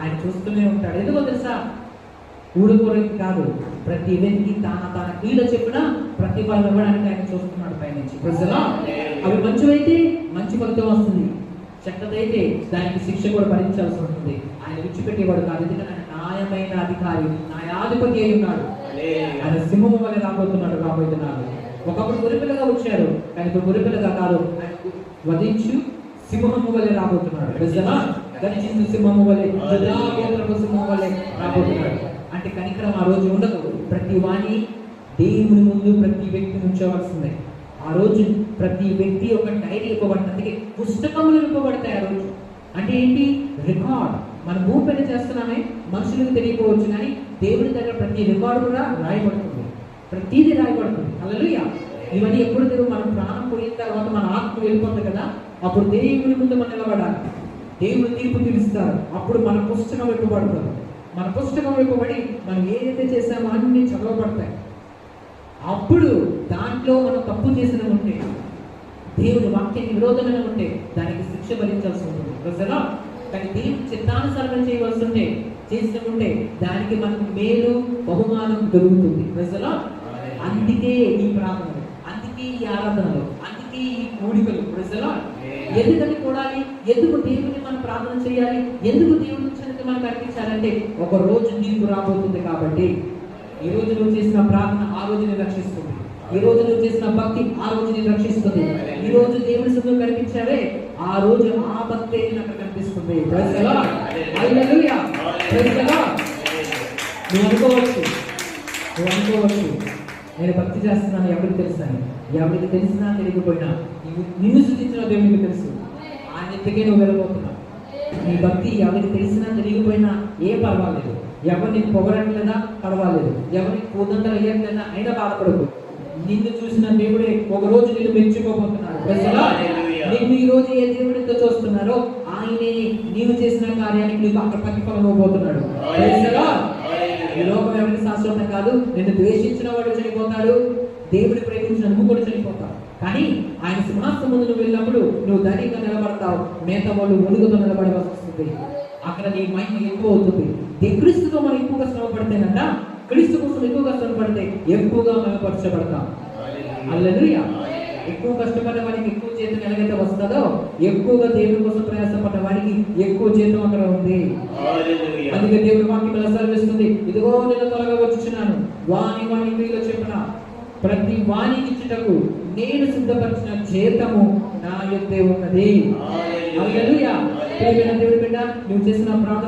ఆయన చూస్తూనే ఉంటాడు. ఎందుకో తెలుసా? ఊరుకోరకి కాదు. ప్రతి వ్యక్తి తన తన కీడ చెప్పిన ప్రతిఫలం ఇవ్వడానికి ఆయన చూస్తున్నాడు పైనుంచి. ప్రజలా అవి మంచివైతే మంచి ఫలితం వస్తుంది. చెడ్డదైతే దానికి శిక్ష కూడా భరించాల్సి ఉంటుంది. ఆయన విడిచిపెట్టేవాడు కాదు. ఎందుకంటే ఆయన న్యాయమైన అధికారి న్యాయాధిపతి అయి ఉన్నాడు. ఆయన సింహము వల్ల రాబోతున్నాడు రాబోతున్నాడు ఒకప్పుడు గురిపిల్లగా వచ్చారు. కానీ ఇప్పుడు గురిపిల్లగా కాదు. ఆయన వధించు సింహము వల్ల రాబోతున్నాడు. గర్జించు సింహము వలె జుదాగోత్రపు సింహము వలె రాబోతున్నాడు. అంటే కనికరం ఆ రోజు ఉండదు ప్రతి వాణి దేవుని ముందు ప్రతి వ్యక్తి ఉంచవలసిందే. ఆ రోజు ప్రతి వ్యక్తి ఒక డైరీ ఇవ్వబడుతుంది అందుకే పుస్తకములు ఇవ్వబడతాయి ఆ రోజు. అంటే ఏంటి? రికార్డ్. మన భూమి పైన చేస్తున్నామే మనుషులకు తెలియకపోవచ్చు కానీ దేవుని దగ్గర ప్రతి రికార్డు కూడా రాయబడుతుంది. ప్రతిదీ రాయబడుతుంది. అల్లలుయ ఇవన్నీ ఎప్పుడు మన ప్రాణం పోయిన తర్వాత మన ఆత్మ వెళ్ళిపోతుంది కదా? అప్పుడు దేవుని ముందు మనం నిలబడాలి. దేవుడు తీర్పు తీరుస్తారు? అప్పుడు మన పుస్తకం ఇవ్వబడుతుంది మన పుస్తకం ఇవ్వబడి మనం ఏదైతే చేసామో అన్ని చదవబడతాయి. అప్పుడు దాంట్లో మనం తప్పు చేసిన ఉంటే దేవుని వాక్యానికి విరోధమైన ఉంటే దానికి శిక్ష భరించాల్సి ఉంటుంది. ప్రజలా కానీ దేవుని చిత్తానుసారంగా చేయవలసి ఉంటే చేసిన ఉంటే దానికి మనకు మేలు బహుమానం దొరుకుతుంది. ప్రజలా అందుకే ఈ ప్రార్థనలు అందుకే ఈ ఆరాధనలు అందుకే ఈ కూడికలు ప్రజలా ఎందుకని కూడాలి? ఎందుకు దేవుని ప్రార్థన చేయాలి. ఎందుకు దేవుడు చెందిన మనకు అర్పించాలంటే ఒక రోజు నీకు రాబోతుంది కాబట్టి ఈ రోజు నువ్వు చేసిన ప్రార్థన ఆ రోజు నేను రక్షిస్తుంది. ఈ రోజు నువ్వు చేసిన భక్తి ఆ రోజు నేను రక్షిస్తుంది. ఈ రోజు దేవుని సుఖం కనిపించావే ఆ రోజు ఆ భక్తి నాకు కనిపిస్తుంది. నువ్వు అనుకోవచ్చు. నువ్వు అనుకోవచ్చు. నేను భక్తి చేస్తున్నాను ఎవరికి తెలుసాను ఎవరికి తెలిసినా తెలియకపోయినా నిన్ను సృష్టించిన దేవునికి తెలుసు. ఆయన ఎత్తుకే నువ్వు వెళ్ళబోతున్నావు. నీ భక్తి ఎవరికి తెలిసినా తెలియకపోయినా ఏ పర్వాలేదు. ఎవరిని పొగరట్లేదా పర్వాలేదు. ఎవరికి పూదంతలు అయ్యట్లేదా అయినా బాధపడకు. నిన్ను చూసిన దేవుడే ఒక రోజు నిన్ను మెచ్చుకోబోతున్నాడు. నిన్ను ఈ రోజు ఏ దేవుడితో చూస్తున్నారో ఆయనే నీవు చేసిన కార్యానికి నీకు అక్కడ ప్రతిఫలం ఇవ్వబోతున్నాడు. ఈ లోకం ఎవరికి శాశ్వతం కాదు. నిన్ను ద్వేషించిన వాడు చనిపోతాడు. దేవుని ప్రేమించిన నువ్వు కూడా చనిపోతావు. కానీ ఆయన సింహాసనం ముందు నువ్వు వెళ్ళినప్పుడు నువ్వు ధైర్యంగా నిలబడతావు మిగతా వాళ్ళు ఒడుగుతో నిలబడవలసి వస్తుంది. అక్కడ నీ మైండ్ ఎక్కువ అవుతుంది. క్రీస్తుతో మనం ఎక్కువగా శ్రమ పడితేనంట క్రీస్తు కోసం ఎక్కువగా శ్రమ పడితే ఎక్కువగా మెరుగుపరచబడతాం అల్లెలుయా ఎక్కువ కష్టపడ్డ వాడికి ఎక్కువ జీతం ఎలాగైతే వస్తుందో ఎక్కువగా దేవుని కోసం ప్రయాసపడ్డ వాడికి ఎక్కువ జీతం అక్కడ ఉంది. అందుకే దేవుడి వాక్యం ఎలా సెలవిస్తుంది? ఇదిగో నేను త్వరగా వచ్చుచున్నాను. వాని వాని క్రియలో చెప్పిన? ప్రతి వానికి ఇచ్చుటకు నేను సిద్ధపరిచిన జీతము నా యొద్దే ఉన్నది. దేవుడి బిడ్డ నువ్వు చేసిన ప్రార్థన